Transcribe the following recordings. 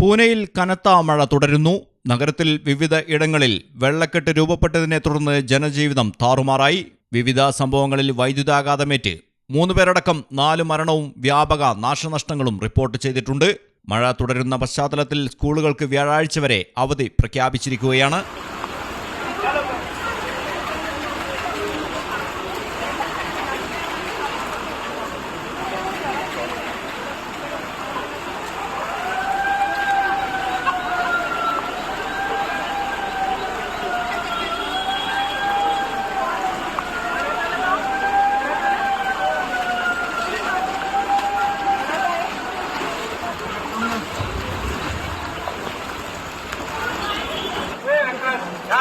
പൂനെയിൽ കനത്ത മഴ തുടരുന്നു. നഗരത്തിൽ വിവിധ ഇടങ്ങളിൽ വെള്ളക്കെട്ട് രൂപപ്പെട്ടതിനെ തുടർന്ന് ജനജീവിതം താറുമാറായി. വിവിധ സംഭവങ്ങളിൽ വൈദ്യുതാഘാതമേറ്റ്. മൂന്ന് പേരടക്കം നാല് മരണവും വ്യാപക നാശനഷ്ടങ്ങളും റിപ്പോർട്ട് ചെയ്തിട്ടുണ്ട്. മഴ തുടരുന്ന പശ്ചാത്തലത്തിൽ സ്കൂളുകൾക്ക് വ്യാഴാഴ്ച വരെ അവധി പ്രഖ്യാപിച്ചിരിക്കുകയാണ്.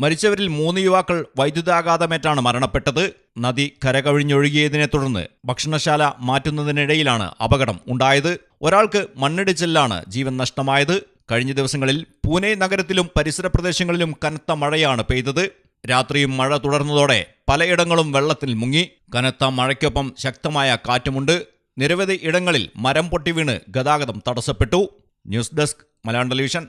മരിച്ചവരിൽ മൂന്ന് യുവാക്കൾ വൈദ്യുതാഘാതമേറ്റാണ് മരണപ്പെട്ടത്. നദി കരകവിഞ്ഞൊഴുകിയതിനെ തുടർന്ന് ഭക്ഷണശാല മാറ്റുന്നതിനിടയിലാണ് അപകടം ഉണ്ടായത്. ഒരാൾക്ക് മണ്ണിടിച്ചിലാണ് ജീവൻ നഷ്ടമായത്. കഴിഞ്ഞ ദിവസങ്ങളിൽ പൂനെ നഗരത്തിലും പരിസര പ്രദേശങ്ങളിലും കനത്ത മഴയാണ് പെയ്തത്. രാത്രിയും മഴ തുടർന്നതോടെ പലയിടങ്ങളും വെള്ളത്തിൽ മുങ്ങി. കനത്ത മഴയ്ക്കൊപ്പം ശക്തമായ കാറ്റുമുണ്ട്. നിരവധി ഇടങ്ങളിൽ മരം പൊട്ടി വീണ് ഗതാഗതം തടസ്സപ്പെട്ടു. News desk Malayalam television.